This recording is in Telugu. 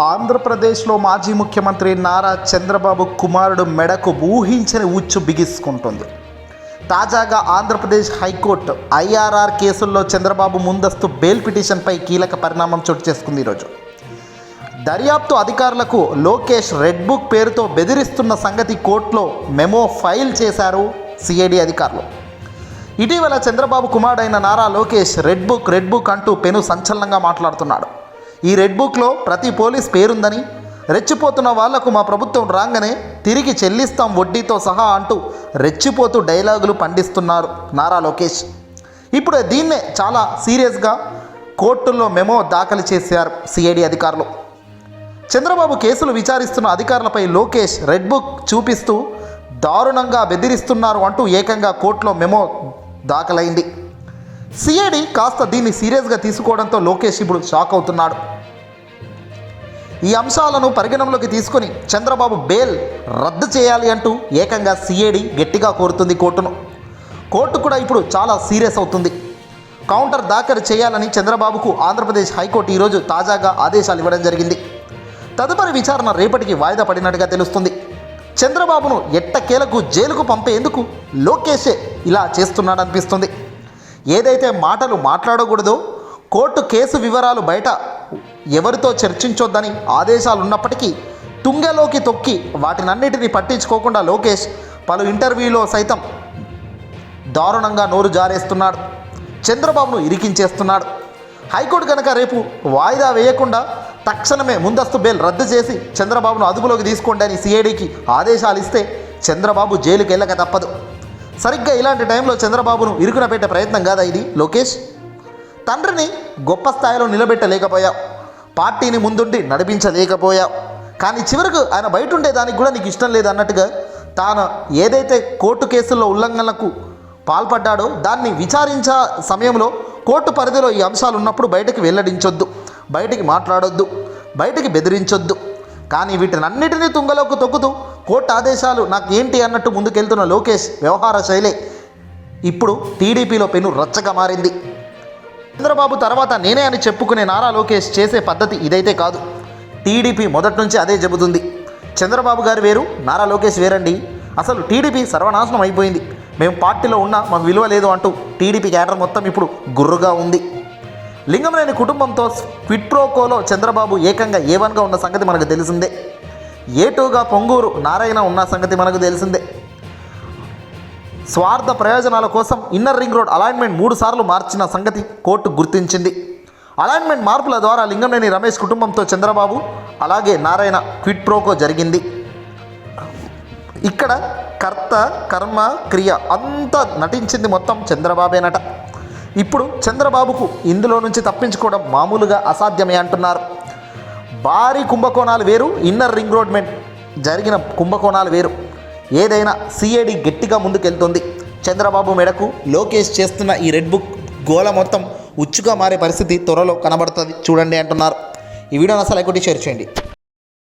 ఆంధ్రప్రదేశ్లో మాజీ ముఖ్యమంత్రి నారా చంద్రబాబు కుమారుడు మెడకు ఊహించని ఉచ్చు బిగిసుకుంటుంది. తాజాగా ఆంధ్రప్రదేశ్ హైకోర్టు ఐఆర్ఆర్ కేసుల్లో చంద్రబాబు ముందస్తు బెయిల్ పిటిషన్పై కీలక పరిణామం చోటు చేసుకుంది ఈరోజు. దర్యాప్తు అధికారులకు లోకేష్ రెడ్ బుక్ పేరుతో బెదిరిస్తున్న సంగతి కోర్టులో మెమో ఫైల్ చేశారు సిఐడి అధికారులు. ఇటీవల చంద్రబాబు కుమారుడైన Nara Lokesh red book red book అంటూ పెను సంచలనంగా మాట్లాడుతున్నాడు. ఈ రెడ్ బుక్లో ప్రతి పోలీస్ పేరుందని రెచ్చిపోతున్న వాళ్ళకు మా ప్రభుత్వం రాగానే తిరిగి చెల్లిస్తాం వడ్డీతో సహా అంటూ రెచ్చిపోతూ డైలాగులు పండిస్తున్నారు నారా లోకేష్. ఇప్పుడు దీన్నే చాలా సీరియస్గా కోర్టుల్లో మెమో దాఖలు చేశారు సిఐడి అధికారులు. చంద్రబాబు కేసులు విచారిస్తున్న అధికారులపై లోకేష్ రెడ్ బుక్ చూపిస్తూ దారుణంగా బెదిరిస్తున్నారు అంటూ ఏకంగా కోర్టులో మెమో దాఖలైంది. సిఐడి కాస్త దీన్ని సీరియస్గా తీసుకోవడంతో లోకేష్ ఇప్పుడు షాక్ అవుతున్నాడు. ఈ అంశాలను పరిగణనలోకి తీసుకొని చంద్రబాబు బెయిల్ రద్దు చేయాలి అంటూ ఏకంగా సిఐడి గట్టిగా కోరుతుంది కోర్టును. కోర్టు కూడా ఇప్పుడు చాలా సీరియస్ అవుతుంది. కౌంటర్ దాఖలు చేయాలని చంద్రబాబుకు ఆంధ్రప్రదేశ్ హైకోర్టు ఈరోజు తాజాగా ఆదేశాలు ఇవ్వడం జరిగింది. తదుపరి విచారణ రేపటికి వాయిదా పడినట్టుగా తెలుస్తుంది. చంద్రబాబును ఎట్టకేలకు జైలుకు పంపేందుకు లోకేషే ఇలా చేస్తున్నాడనిపిస్తుంది. ఏదైతే మాటలు మాట్లాడకూడదో కోర్టు కేసు వివరాలు బయట ఎవరితో చర్చించొద్దని ఆదేశాలు ఉన్నప్పటికీ తుంగలోకి తొక్కి వాటినన్నిటిని పట్టించుకోకుండా లోకేష్ పలు ఇంటర్వ్యూలో సైతం దారుణంగా నోరు జారేస్తున్నాడు. చంద్రబాబును ఇరికించేస్తున్నాడు. హైకోర్టు కనుక రేపు వాయిదా వేయకుండా తక్షణమే ముందస్తు బెయిల్ రద్దు చేసి చంద్రబాబును అదుపులోకి తీసుకోండి అని సిఐడికి ఆదేశాలు ఇస్తే చంద్రబాబు జైలుకి వెళ్ళక తప్పదు. సరిగ్గా ఇలాంటి టైంలో చంద్రబాబును ఇరుకున పెట్టే ప్రయత్నం కాదా ఇది? లోకేష్ తండ్రిని గొప్ప స్థాయిలో నిలబెట్టలేకపోయావు పార్టీని ముందుండి నడిపించలేకపోయావు కానీ చివరకు ఆయన బయట ఉండే దానికి కూడా నీకు ఇష్టం లేదు అన్నట్టుగా తాను ఏదైతే కోర్టు కేసుల్లో ఉల్లంఘనలకు పాల్పడ్డాడో దాన్ని విచారించే సమయంలో కోర్టు పరిధిలో ఈ అంశాలు ఉన్నప్పుడు బయటకు వెల్లడించొద్దు బయటికి మాట్లాడొద్దు బయటికి బెదిరించొద్దు. కానీ వీటినన్నిటినీ తుంగలోకి తొక్కుతూ కోర్టు ఆదేశాలు నాకు ఏంటి అన్నట్టు ముందుకెళ్తున్న లోకేష్ వ్యవహార శైలే ఇప్పుడు టీడీపీలో పెను రచ్చగా మారింది. చంద్రబాబు తర్వాత నేనే అని చెప్పుకునే నారా లోకేష్ చేసే పద్ధతి ఇదైతే కాదు. టీడీపీ మొదటి నుంచి అదే చెబుతుంది. చంద్రబాబు గారు వేరు నారా లోకేష్ వేరండి. అసలు టీడీపీ సర్వనాశనం అయిపోయింది. మేము పార్టీలో ఉన్నా మాకు విలువ లేదు అంటూ టీడీపీ క్యాడర్ మొత్తం ఇప్పుడు గుర్రుగా ఉంది. లింగంలేని కుటుంబంతో క్విట్ ప్రోకోలో చంద్రబాబు ఏకంగా ఏ వన్గా ఉన్న సంగతి మనకు తెలిసిందే. ఏ పొంగూరు నారాయణ ఉన్న సంగతి మనకు తెలిసిందే. స్వార్థ ప్రయోజనాల కోసం ఇన్నర్ రింగ్ రోడ్ అలైన్మెంట్ మూడు సార్లు మార్చిన సంగతి కోర్టు గుర్తించింది. అలైన్మెంట్ మార్పుల ద్వారా లింగంనేని రమేష్ కుటుంబంతో చంద్రబాబు అలాగే నారాయణ క్విట్ ప్రోకో జరిగింది. ఇక్కడ కర్త కర్మ క్రియ అంతా నటించింది మొత్తం చంద్రబాబేనట. ఇప్పుడు చంద్రబాబుకు ఇందులో నుంచి తప్పించుకోవడం మామూలుగా అసాధ్యమే అంటున్నారు. భారీ కుంభకోణాలు వేరు ఇన్నర్ రింగ్ రోడ్ మెన్ జరిగిన కుంభకోణాలు వేరు. ఏదైనా సిఐడి గట్టిగా ముందుకెళ్తుంది. చంద్రబాబు మెడకు లోకేష్ చేస్తున్న ఈ రెడ్ బుక్ గోల మొత్తం ఉచ్చుగా మారే పరిస్థితి త్వరలో కనబడుతుంది. చూడండి అంటున్నారు. ఈ వీడియోని అసలు ఎక్కువ షేర్ చేయండి.